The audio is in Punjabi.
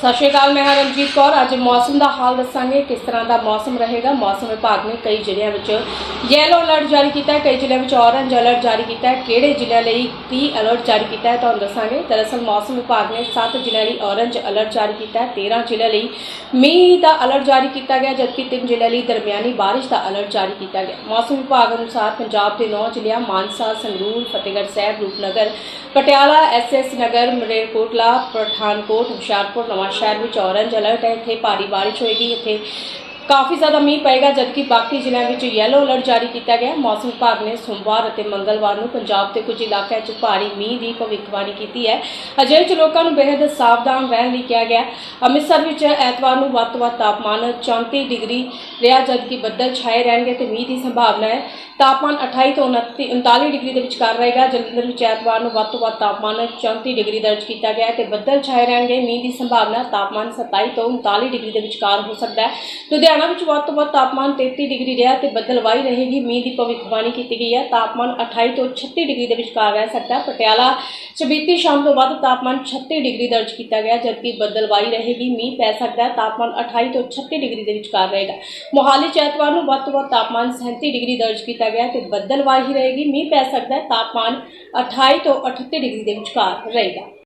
ਸਤਿ ਸ਼੍ਰੀ ਅਕਾਲ, ਮੈਂ ਹਾਂ ਰਣਜੀਤ ਕੌਰ। ਅੱਜ ਮੌਸਮ ਦਾ ਹਾਲ ਦੱਸਾਂਗੇ, ਕਿਸ ਤਰ੍ਹਾਂ ਦਾ ਮੌਸਮ ਰਹੇਗਾ। ਮੌਸਮ ਵਿਭਾਗ ਨੇ ਕਈ ਜ਼ਿਲ੍ਹਿਆਂ ਵਿੱਚ ਯੈਲੋ ਅਲਰਟ ਜਾਰੀ ਕੀਤਾ ਹੈ, ਕਈ ਜ਼ਿਲ੍ਹਿਆਂ ਵਿੱਚ ਔਰੰਜ ਅਲਰਟ ਜਾਰੀ ਕੀਤਾ ਹੈ। ਕਿਹੜੇ ਜ਼ਿਲ੍ਹਿਆਂ ਲਈ ਕੀ ਅਲਰਟ ਜਾਰੀ ਕੀਤਾ ਹੈ, ਤੁਹਾਨੂੰ ਦੱਸਾਂਗੇ। ਦਰਅਸਲ, ਮੌਸਮ ਵਿਭਾਗ ਨੇ 7 ਜ਼ਿਲ੍ਹਿਆਂ ਲਈ ਔਰੰਜ ਅਲਰਟ ਜਾਰੀ ਕੀਤਾ ਹੈ। 13 ਜ਼ਿਲ੍ਹਿਆਂ ਲਈ ਮੀਂਹ ਦਾ ਅਲਰਟ ਜਾਰੀ ਕੀਤਾ ਗਿਆ, ਜਦਕਿ 3 ਜ਼ਿਲ੍ਹਿਆਂ ਲਈ ਦਰਮਿਆਨੀ ਬਾਰਿਸ਼ ਦਾ ਅਲਰਟ ਜਾਰੀ ਕੀਤਾ ਗਿਆ। ਮੌਸਮ ਵਿਭਾਗ ਅਨੁਸਾਰ ਪੰਜਾਬ ਦੇ 9 ਜ਼ਿਲ੍ਹਿਆਂ ਮਾਨਸਾ, ਸੰਗਰੂਰ, ਫਤਿਹਗੜ੍ਹ ਸਾਹਿਬ, ਰੂਪਨਗਰ, ਪਟਿਆਲਾ ਐਸਐਸ ਨਗਰ ਮਰੇਰਕੋਟਲਾ ਪਠਾਨਕੋਟ, ਹੁਸ਼ਿਆਰਪੁਰ, ਨਵਾਂ ਸ਼ਹਿਰ ਵਿੱਚ ਔਰੰਜ ਅਲਰਟ ਹੈ, ਇੱਥੇ ਭਾਰੀ ਬਾਰਿਸ਼ ਹੋਏਗੀ, ਇੱਥੇ ਕਾਫੀ ਜ਼ਿਆਦਾ ਮੀਂਹ ਪਏਗਾ, ਜਦਕਿ ਬਾਕੀ ਜ਼ਿਲ੍ਹਿਆਂ ਵਿੱਚ ਯੈਲੋ ਅਲਰਟ ਜਾਰੀ ਕੀਤਾ ਗਿਆ। ਮੌਸਮ ਵਿਭਾਗ ਨੇ ਸੋਮਵਾਰ ਅਤੇ ਮੰਗਲਵਾਰ ਨੂੰ ਪੰਜਾਬ ਦੇ ਕੁਝ ਇਲਾਕਿਆਂ 'ਚ ਭਾਰੀ ਮੀਂਹ ਦੀ ਭਵਿੱਖਬਾਣੀ ਕੀਤੀ ਹੈ। ਅਜਿਹੇ 'ਚ ਲੋਕਾਂ ਨੂੰ ਬੇहद ਸਾਵਧਾਨ ਰਹਿਣ ਲਈ ਕਿਹਾ ਗਿਆ। ਅੰਮ੍ਰਿਤਸਰ ਵਿੱਚ ਐਤਵਾਰ ਨੂੰ ਵੱਧ ਤੋਂ ਵੱਧ ਤਾਪਮਾਨ 34 ਡਿਗਰੀ ਰਿਹਾ, ਜਦਕਿ ਬੱਦਲ ਛਾਏ ਰਹਿਣਗੇ ਤੇ ਮੀਂਹ ਦੀ ਸੰਭਾਵਨਾ ਹੈ। ਤਾਪਮਾਨ 28 ਤੋਂ 29 39 ਡਿਗਰੀ ਦੇ ਵਿਚਕਾਰ ਰਹੇਗਾ। ਜਲੰਧਰ ਵਿੱਚ ਐਤਵਾਰ ਨੂੰ ਵੱਧ ਤੋਂ ਵੱਧ ਤਾਪਮਾਨ 34 ਡਿਗਰੀ ਦਰਜ ਕੀਤਾ ਗਿਆ ਹੈ ਤੇ ਬੱਦਲ ਛਾਏ ਰਹਿਣਗੇ। ਮੀਂਹ ਦੀ ਸੰਭਾਵਨਾ ਤਾਪਮਾਨ 27 ਤੋਂ 39 ਡਿਗਰੀ ਦੇ ਵਿਚਕਾਰ ਹੋ ਸਕਦਾ ਹੈ। ਲੁਧਿਆਣਾ ਵਿੱਚ ਵੱਧ ਤੋਂ ਵੱਧ ਤਾਪਮਾਨ 33 ਡਿਗਰੀ ਰਿਹਾ ਤੇ ਬੱਦਲਵਾਈ ਰਹੇਗੀ। ਮੀਂਹ ਦੀ ਭਵਿੱਖਬਾਣੀ ਕੀਤੀ ਗਈ ਹੈ। ਤਾਪਮਾਨ 28 ਤੋਂ 36 ਡਿਗਰੀ ਦੇ ਵਿਚਕਾਰ ਰਹਿ ਸਕਦਾ ਪਟਿਆਲਾ ਬੀਤੀ ਸ਼ਾਮ ਤੋਂ ਵੱਧ ਤਾਪਮਾਨ 36 ਡਿਗਰੀ ਦਰਜ ਕੀਤਾ ਗਿਆ, ਜਦਕਿ ਬੱਦਲਵਾਈ ਰਹੇਗੀ, ਮੀਂਹ ਪੈ ਸਕਦਾ ਹੈ, ਤਾਪਮਾਨ 28 ਤੋਂ 36 ਡਿਗਰੀ ਦੇ ਵਿਚਕਾਰ ਰਹੇਗਾ। ਮੋਹਾਲੀ ਚ ਐਤਵਾਰ ਨੂੰ ਵੱਧ ਤੋਂ ਵੱਧ ਤਾਪਮਾਨ 37 ਡਿਗਰੀ ਦਰਜ ਕੀਤਾ ਗਿਆ ਤੇ ਬੱਦਲਵਾਈ ਹੀ ਰਹੇਗੀ, ਮੀਂਹ ਪੈ ਸਕਦਾ ਹੈ, ਤਾਪਮਾਨ 28 ਤੋਂ 38 ਡਿਗਰੀ ਦੇ ਵਿਚਕਾਰ ਰਹੇਗਾ।